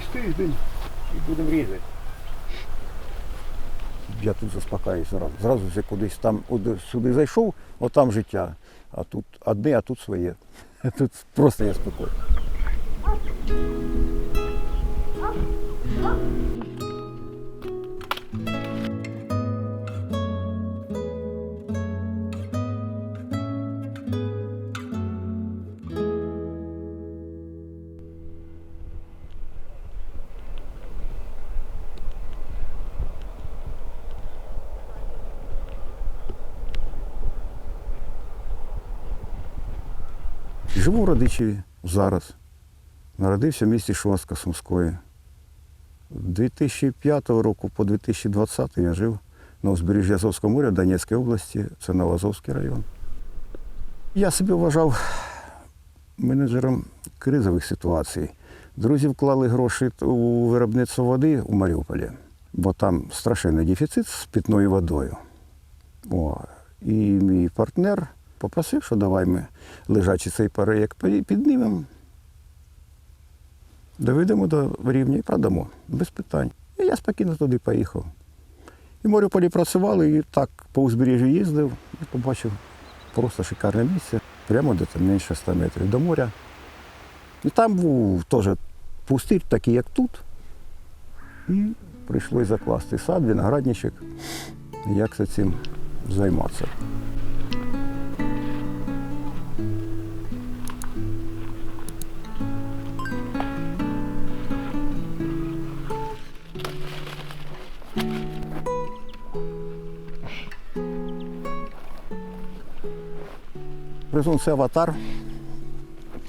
десь тиждень і будемо різати. Я тут заспокаюся зразу. Зразу вже кудись там сюди зайшов, отам життя. А тут одне, а тут своє. Тут просто я спокійний. Живу в Радичеві зараз. Народився в місті Шостка Сумської. З 2005 року по 2020 я жив на узбережжі Азовського моря Донецької області, це Новоазовський район. Я себе вважав менеджером кризових ситуацій. Друзі вклали гроші у виробництво води у Маріуполі, бо там страшенний дефіцит з питною водою. О, і мій партнер попросив, що давай ми лежачий цей проєкт пі- піднімемо, доведемо до рівня і продамо без питань. І я спокійно туди поїхав. І в Маріуполі працювали, і так по узбережжю їздив і побачив просто шикарне місце, прямо де там менше 100 метрів до моря. І там був теж пустир, такий, як тут. І прийшлось закласти сад, виноградничок. Як за цим займатися. Призон це аватар.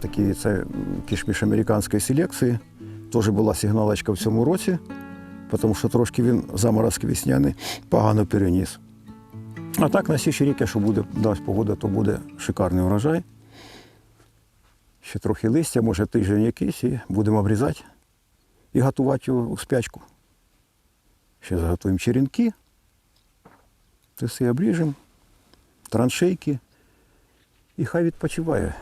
Такий це кішміш американської селекції. Теж була сигналочка в цьому році, тому що трошки він заморозки весняний погано переніс. А так на сіші рік, якщо буде дасть погода, то буде шикарний урожай. Ще трохи листя, може тиждень якийсь, і будемо обрізати і готувати його у спячку. Ще заготуємо черенки, все обріжемо, траншейки, і хай відпочиває.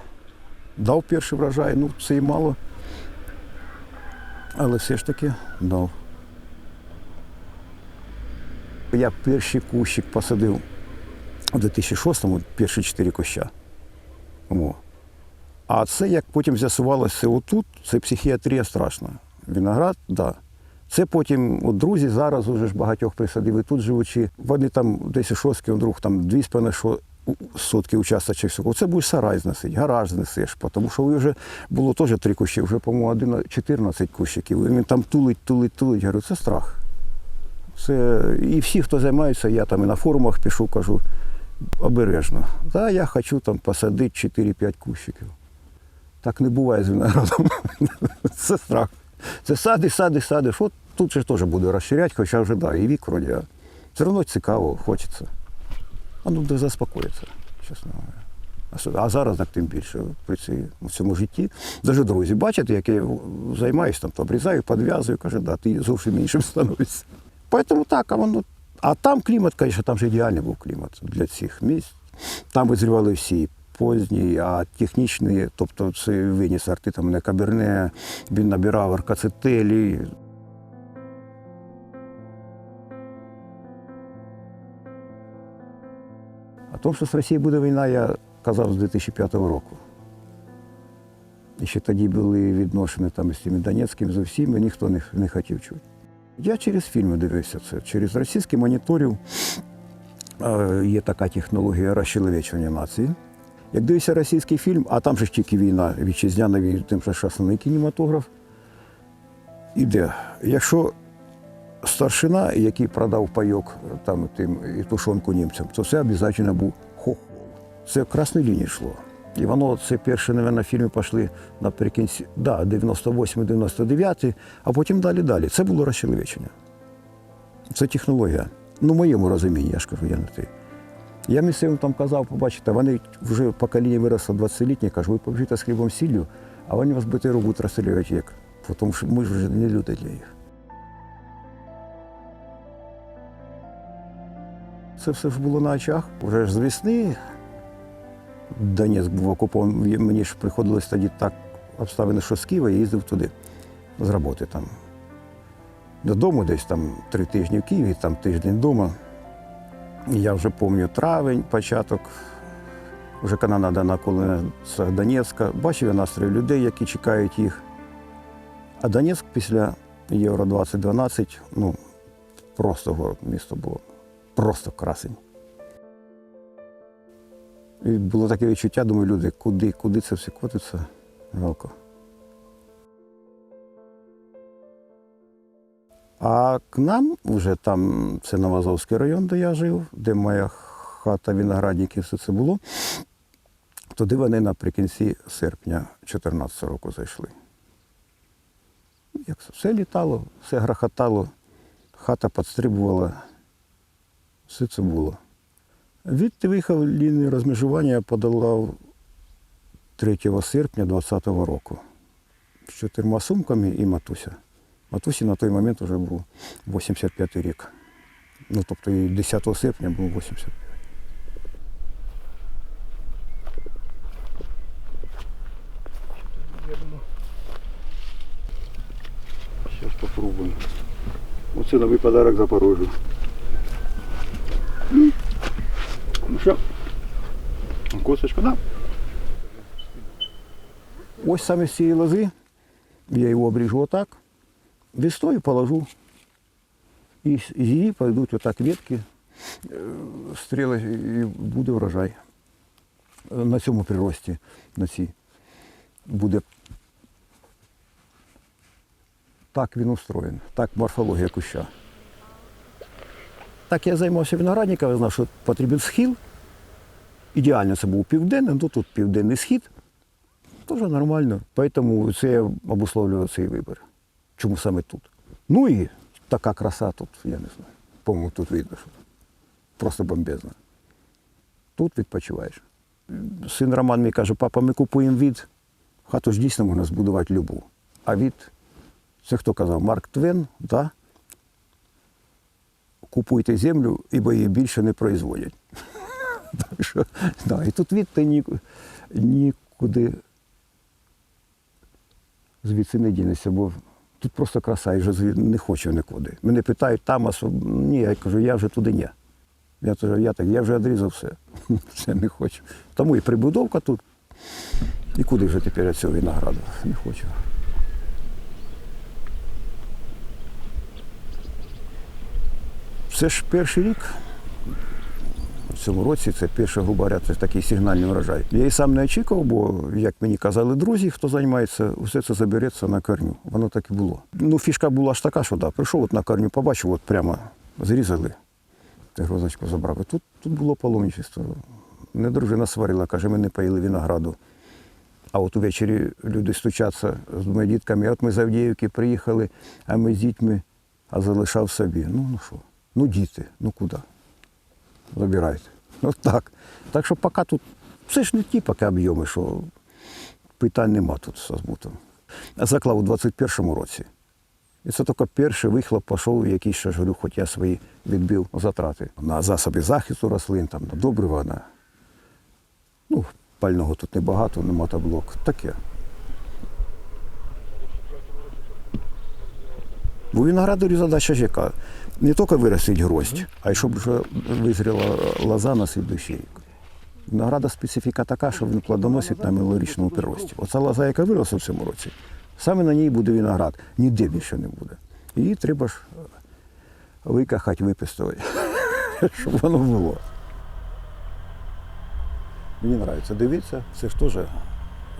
Дав перший врожай, ну це і мало. Але все ж таки дав. Я перший кущик посадив у 2006-му, перші чотири куща. О. А це, як потім з'ясувалося отут, це психіатрія страшна. Виноград, так. Да. Це потім от друзі зараз уже ж багатьох присадили тут живучи. Вони там десь у шостки, друг там дві з у- сотки участочок всього. Це будеш сарай зносити, гараж знесеш, тому що вже було теж три кущі, вже, по-моєму, 14 кущиків. Він там тулить, тулить, тулить. Я говорю, це страх. Це і всі, хто займається, я там і на форумах пишу, кажу, обережно. Та я хочу там посадити 4-5 кущиків. Так не буває з виноградом. Це страх. Це сади, сади, сади. Що тут же теж буду розширяти, хоча вже да, і вік вроді. Все одно цікаво, хочеться. Ну де заспокоїться, чесно. А зараз так тим більше при цій, цьому житті. Даже друзі бачать, як я займаюся, там, обрізаю, підв'язую, каже, да, ти зовсім іншим становишся. Тому так, а воно. А там клімат, звісно, там же ідеальний був клімат для цих місць. Там визрівали всі позні, а технічні, тобто це винні сорти, там не каберне, він набирав аркацетелі. Тому, що з Росією буде війна, я казав з 2005 року. І ще тоді були відношення там з цими Донецькими, з усіма, ніхто не, не хотів чути. Я через фільми дивився це, через російський моніторів. Є така технологія розчеловечування нації. Як дивишся російський фільм, а там же ж тільки війна, вітчизняна війна, тим що основний кінематограф. Іде. Якщо старшина, який продав пайок там, тим, і тушонку німцям, то це обов'язково був хохол. Це красної лінії йшло. І воно це перші, мабуть, фільми пішли наприкінці, да, 98-99, а потім далі далі. Це було розчеловечення. Це технологія. Ну, в моєму розумінні, я ж кажу, я не ти. Я місцевим там казав, побачите, вони вже покоління виросло 20-літнє, кажу, ви побіжите з хлібом сіллю, а вони вас БТРу будуть розстрілювати як. Тому що ми ж не люди для їх. Це все ж було на очах. Вже ж з весни Донецьк був окупований. Мені ж приходилось тоді так обставини, що з Києва я їздив туди. з роботи там. Додому десь там три тижні в Києві, там тиждень вдома. Я вже пам'ятаю травень, початок, вже Канада на околицях Донецька. Бачив я настрій людей, які чекають їх. А Донецьк після Євро 2012, ну, просто город, місто було. Просто красень. І було таке відчуття, думаю, люди, куди, куди це все котиться? Жалко. А к нам вже там, це Новозовський район, де я жив, де моя хата, виноградники, все це було. Туди вони наприкінці серпня 2014 року зайшли. Як все літало, все грохотало, хата підстрибувала, все це було. Відти виїхав лінію розмежування, я подолав 3 серпня 2020 року з чотирма сумками і матуся. Матусі на той момент вже був 85 рік. Ну, тобто і 10 серпня був 85. Зараз попробуємо. Оце новий подарок Запорожжю. Ну що? Косточка, да. Ось саме з цієї лози. Я його обріжу отак. Весною положу. І з її пойдуть отак ветки, е, стріли, і буде врожай. На цьому прирості, на цій, буде. Так він устроєн, так морфологія куща. Так я займався виноградником, знав, що потрібен схил. Ідеально це був південний, ну тут південний схід. Теж нормально. Тому це обусловлював цей вибір. Чому саме тут? Ну і така краса тут, я не знаю. По-моєму, тут видно, що просто бомбезно. Тут відпочиваєш. Син Роман мені каже, папа, ми купуємо від. Хату ж дійсно можна збудувати любу. А від, це хто казав? Марк Твен, да? купуйте землю, ібо її більше не производять. Так що, да, і тут від ти ні- нікуди звідси не дінешся, бо тут просто краса, і вже не хочу нікуди. Мене питають там, со- ні, я кажу, я вже туди ні. Я, теж- я так, я вже відрізав все. Все не хочу. Тому і прибудовка тут. І куди вже тепер цього винограду? Не хочу. Це ж перший рік. Цьому році це перша, грубо говоря, це такий сигнальний урожай. Я і сам не очікував, бо, як мені казали друзі, хто займається, все це забереться на корню. Воно так і було. Ну, фішка була ж така, що да, прийшов от на корню, побачив, от прямо зрізали, грозочку забрав. Тут, тут було паломничество. Не дружина сварила, каже, ми не поїли винограду. А от увечері люди стучаться з моїми дітками, от ми з Авдіївки приїхали, а ми з дітьми, а залишав собі. Ну, ну що? Ну, діти, ну куди? Забирайте. От так. Так що поки тут, це ж не ті поки об'єми, що питань нема тут з збутом. Заклав у 21-му році. І це тільки перший вихлоп пішов, який ще ж говорю, хоч я свої відбив затрати на засоби захисту рослин, там, на добрива, на ну, пального тут небагато, на мотоблок. Таке. У виноградарі задача ж яка? Не тільки виростити гроздь, а й щоб вже визріла лоза на слідуючий рік. Винограда специфіка така, що він плодоносить на минулорічному прирості. Оця лоза, яка виросла в цьому році, саме на ній буде виноград, ніде більше не буде. Її треба ж е, викахати, випистувати, щоб воно було. Мені подобається дивитися, це ж теж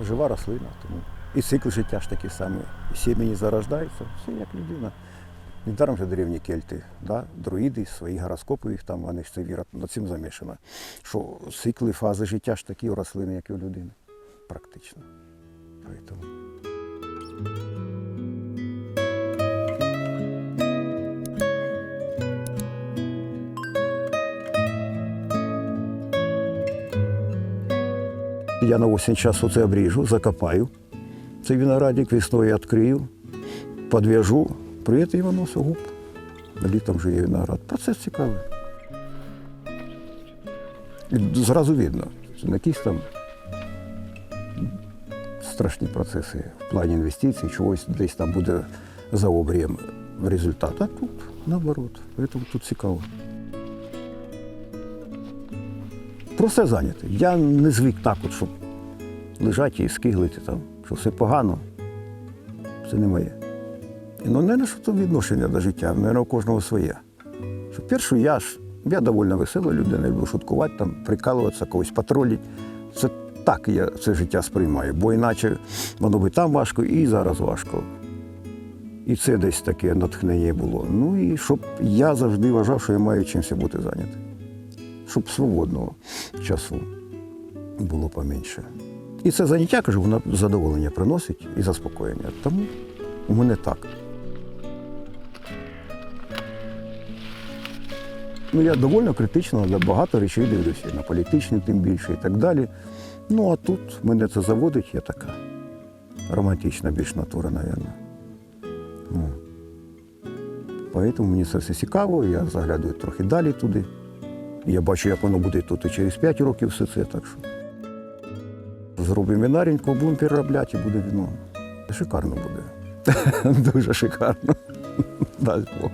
жива рослина. Тому і цикл життя ж такий самий. Сім'ї зарождаються, все як людина. Недаром же древні кельти, да? друїди, свої гороскопи їх там, вони ж це віра над цим замішана. Що цикли, фази життя ж такі у рослини, як і у людини. Практично. Поэтому. Я на осінь часу це обріжу, закопаю. Цей виноградник весною відкрию, подв'яжу, приїду і воно сугуб. Літом же є виноград. Процес цікавий. І зразу видно, що на якийсь там страшні процеси в плані інвестицій, чогось десь там буде за обрієм результат. А тут наоборот. Тому тут цікаво. Просто зайнятий. Я не звик так, от, щоб лежати і скиглити там, що все погано. Це не моє. І, Ну, не що то відношення до життя, мабуть, у кожного своє. Що перше, я ж я доволі весела людина, люблю шуткувати, там, прикалуватися, когось патрулити. Це так я це життя сприймаю, бо іначе воно би там важко і зараз важко. І це десь таке натхнення було. Ну і щоб я завжди вважав, що я маю чимось бути зайнятий. Щоб свободного часу було поменше. І це заняття, кажу, воно задоволення приносить і заспокоєння. Тому у мене так. Ну, я доволі критично на багато речей дивлюся, на політичні тим більше і так далі. Ну, а тут мене це заводить, я така романтична більш натура, мабуть. Ну. Поэтому мені це все цікаво, я заглядаю трохи далі туди. Я бачу, як воно буде тут і через 5 років все це. Так що зробимо винареньку, будемо переробляти і буде віно. Шикарно буде. Дуже шикарно. Дай Бог.